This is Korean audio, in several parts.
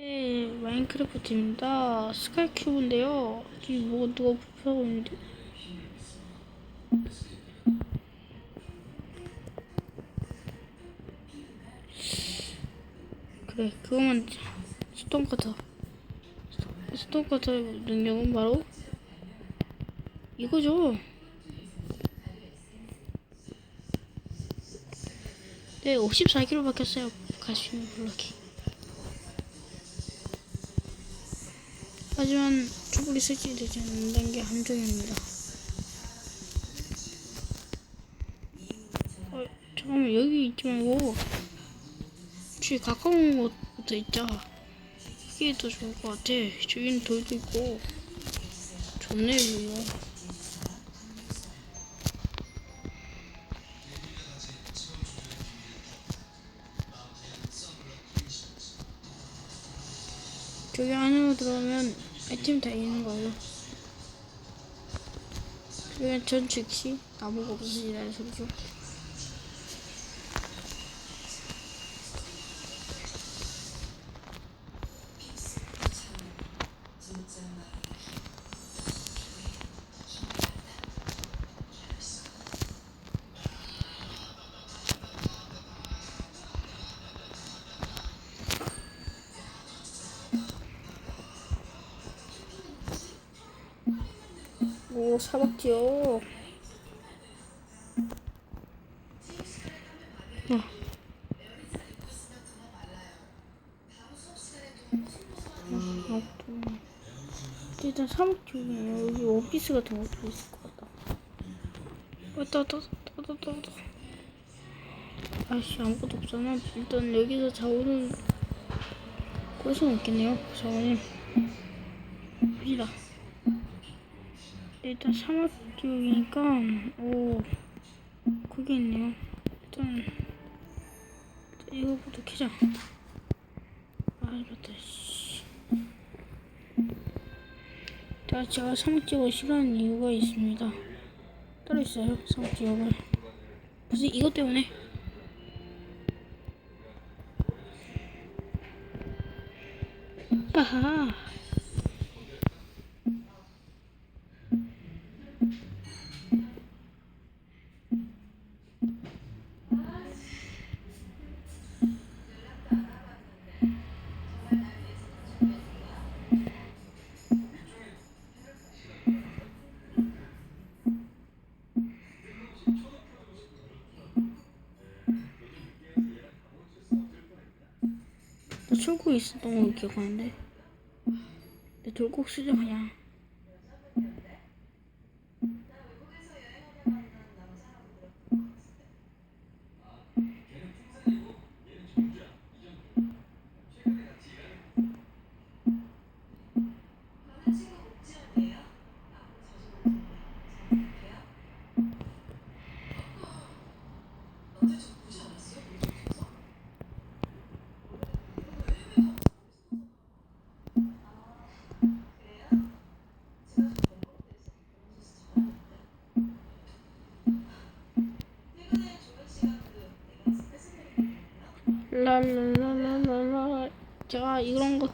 네, 마인크래프트입니다. 스카이큐브인데요. 여기 뭐 누가 부표하고 있는데? 그래, 그거만 스톤커터. 스톤커터의 능력은 바로 이거죠. 네, 54kg 바뀌었어요. 가시는 블럭이. 하지만 촛불이 설치되지 않는다는 게 함정입니다. 어, 잠깐만 여기 있지 말고 저기 가까운 곳부터 있자. 그게 더 좋을 것 같아. 저기는 돌도 있고 좋네 이거. 저기 안으로 들어가면 아이템 다 있는 거예요. 그러면 전 즉시 나무가 없어지라는 소리죠. 오 사박지요. 아. 일단 사막지요. 여기 오피스 같은 것도 있을 것 같다. 왔다 왔다 왔다 왔다 왔다. 아씨 아무것도 없잖아. 일단 여기서 구할 수는 없겠네요. 자원을. 여기다. 일단 사막 지역이니까 오 그게 있네요. 일단, 이거부터 켜자. 아. 씨. 자, 제가 사막 지역을 싫어하는 이유가 있습니다. 따로 있어요. 사막 지역을. 무슨 이것 때문에? 하하. 나 출구 있었던 걸로 기억하는데. 내 돌고 쓰자 그냥.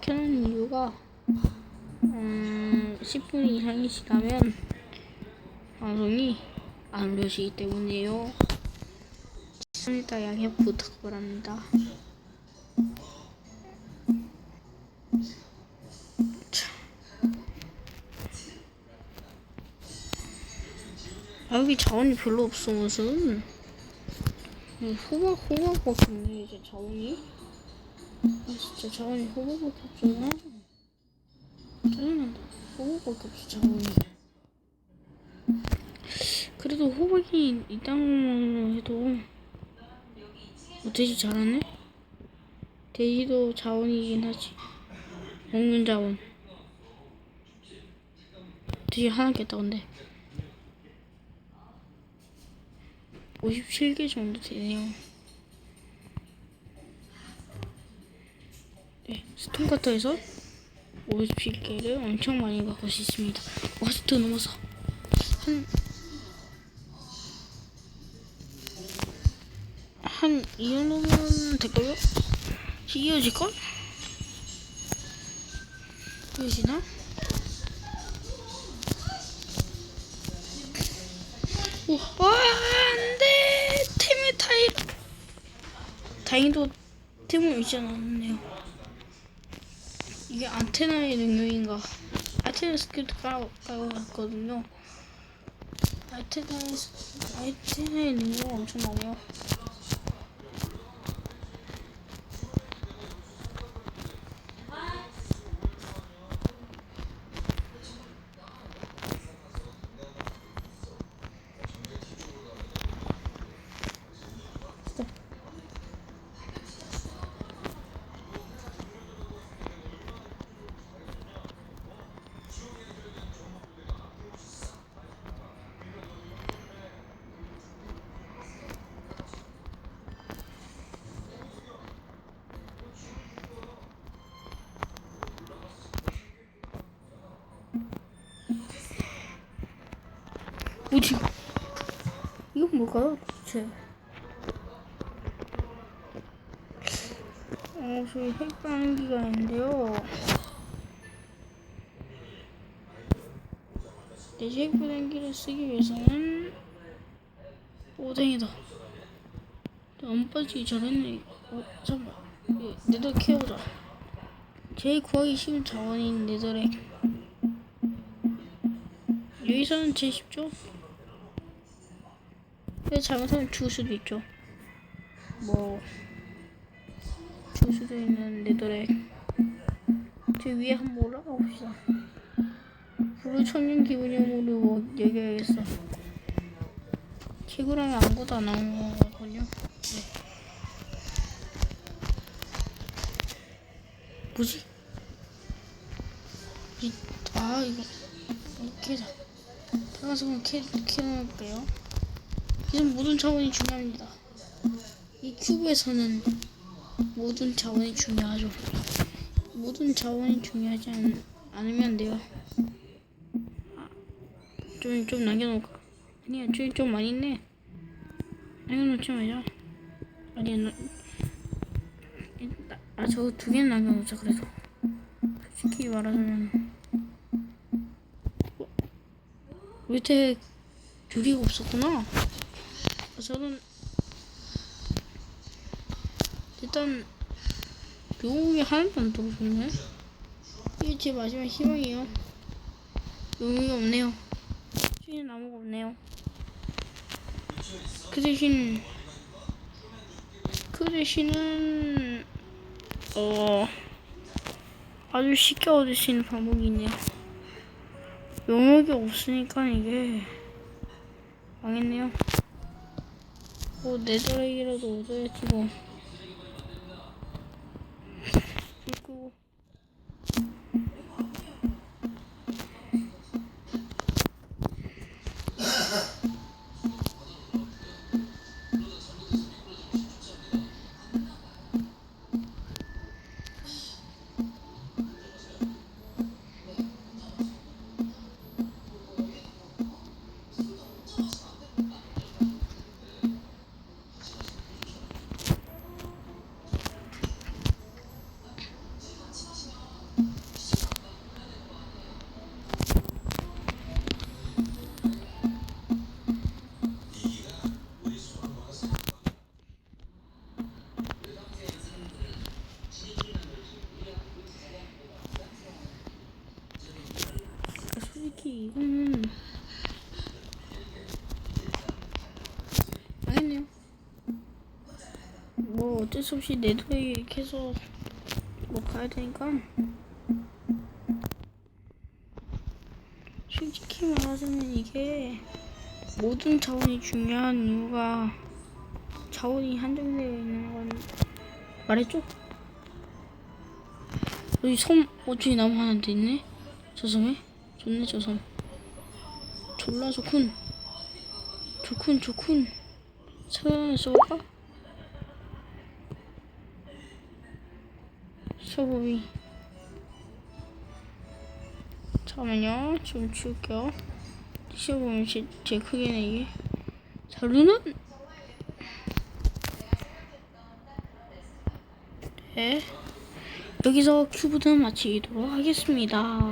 켜는 이유가 음 10분 이상이 지나면 방송이 안 올려지기 때문이에요. 일단 양해 부탁을 합니다. 자. 아 여기 자원이 별로 없어 무슨 음, 호박 호박밖에 없네 이제 자원이 아 진짜 자원이 호박밖에 없잖아 짜증난다 호박밖에 없어 자원이. 그래도 호박이 있다고 해도 어, 돼지 잘하네? 돼지도 자원이긴 하지. 먹는 자원. 돼지 하나 깼다 근데. 57개 정도 되네요. 네, 스톤카터에서 57개를 엄청 많이 갖고 있습니다. 와스트 넘어서 한, 한, 이 정도면 될걸요? 이어질걸? 보여지나? 오, 와, 안 돼! 템을 타일. 다행히도 템을 잃지 않았네요. 이게 안테나의 능력인가? 안테나 스킬도 깔아, 깔아놨거든요. 안테나의, 스- 안테나의 능력 엄청나네요. 뭐지? 이건 뭘까요, 도대체? 어, 저희 핵방기가 있는데요. 내지 핵방기를 쓰기 위해서는 오뎅이다. 안 빠지기 전에는 어, 잠깐만. 네더 키워보자. 제일 구하기 쉬운 자원인 네더렉. 여기서는 제일 쉽죠? 근데 잘못하면 죽을 수도 있죠. 뭐 죽을 수도 있는 네더렉. 저 위에 한번 올라가 봅시다. 불을 천년 기분형으로 뭐 얘기해야겠어. 개구랑이 아무것도 안 나온 거거든요. 네. 뭐지? 이, 아 이거 이렇게다. 태가성을 캐 캐놓을게요. 이런 모든 자원이 중요합니다. 이 큐브에서는 모든 자원이 중요하죠. 모든 자원이 중요하지 않, 않으면 안 돼요. 아, 좀, 좀 남겨놓을까? 아니야, 좀, 좀 많이 있네. 남겨놓지 말자. 아니야, 너, 아, 저거 두 개는 남겨놓자, 그래도. 솔직히 말하자면. 어? 밑에 유리가 없었구나. 아, 저는 일단 용이 하나도 안 떨어졌네. 이게 제 마지막 희망이에요. 용이 없네요. 주인 나무가 없네요. 그 대신 그 대신은 어 아주 쉽게 얻을 수 있는 방법이 있네요. 용역이 없으니까 이게 망했네요. 뭐 네더렉이라도 얻어야지 뭐. 그리고 뭐 어쩔 수 없이 네더렉 해서 뭐 가야 되니까 솔직히 말하자면 이게 모든 자원이 중요한 이유가 자원이 한정되어 있는 건 말했죠? 여기 섬 어떻게 나무 하나 더 있네? 저 섬에? 좋네 저 섬. 졸라 좋군. 좋군 좋군. 차라리 써볼까? 소금이. 잠깐만요. 좀 치울게요. 시험보면 제, 제 크기네 이게. 자 루는 네. 여기서 큐브는 마치도록 하겠습니다.